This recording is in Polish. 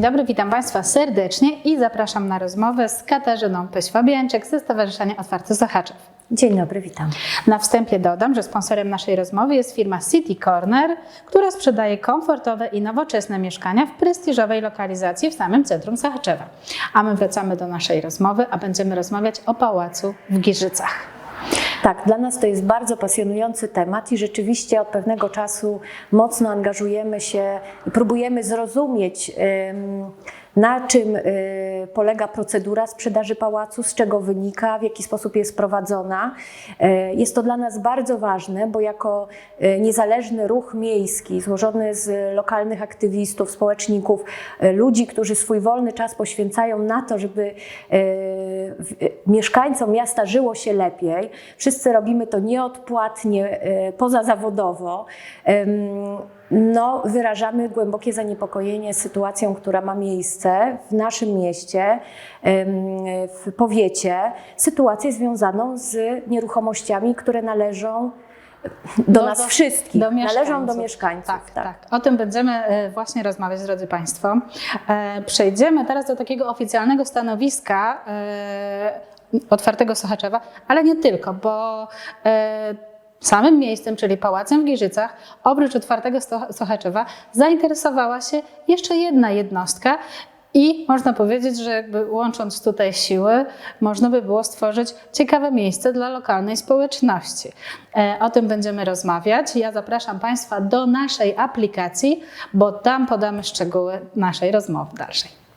dobry, witam Państwa serdecznie i zapraszam na rozmowę z Katarzyną Pyś-Fabiańczyk ze Stowarzyszenia Otwarty Sochaczew. Dzień dobry, witam. Na wstępie dodam, że sponsorem naszej rozmowy jest firma City Corner, która sprzedaje komfortowe i nowoczesne mieszkania w prestiżowej lokalizacji w samym centrum Sochaczewa. A my wracamy do naszej rozmowy, a będziemy rozmawiać o pałacu w Giżycach. Tak, dla nas to jest bardzo pasjonujący temat i rzeczywiście od pewnego czasu mocno angażujemy się i próbujemy zrozumieć, na czym y, polega procedura sprzedaży pałacu, z czego wynika, w jaki sposób jest prowadzona. Y, Jest to dla nas bardzo ważne, bo jako y, niezależny ruch miejski złożony z lokalnych aktywistów, społeczników, y, ludzi, którzy swój wolny czas poświęcają na to, żeby mieszkańcom miasta żyło się lepiej. Wszyscy robimy to nieodpłatnie, y, pozazawodowo. No, wyrażamy głębokie zaniepokojenie sytuacją, która ma miejsce w naszym mieście, w powiecie, sytuację związaną z nieruchomościami, które należą do, nas wszystkich, należą do mieszkańców. Tak, tak, O tym będziemy e, właśnie rozmawiać, drodzy Państwo. E, Przejdziemy teraz do takiego oficjalnego stanowiska e, otwartego Sochaczewa, ale nie tylko, bo samym miejscem, czyli Pałacem w Giżycach, oprócz otwartego Sochaczewa, zainteresowała się jeszcze jedna jednostka. I można powiedzieć, że jakby łącząc tutaj siły, można by było stworzyć ciekawe miejsce dla lokalnej społeczności. E, O tym będziemy rozmawiać. Ja zapraszam Państwa do naszej aplikacji, bo tam podamy szczegóły naszej rozmowy dalszej.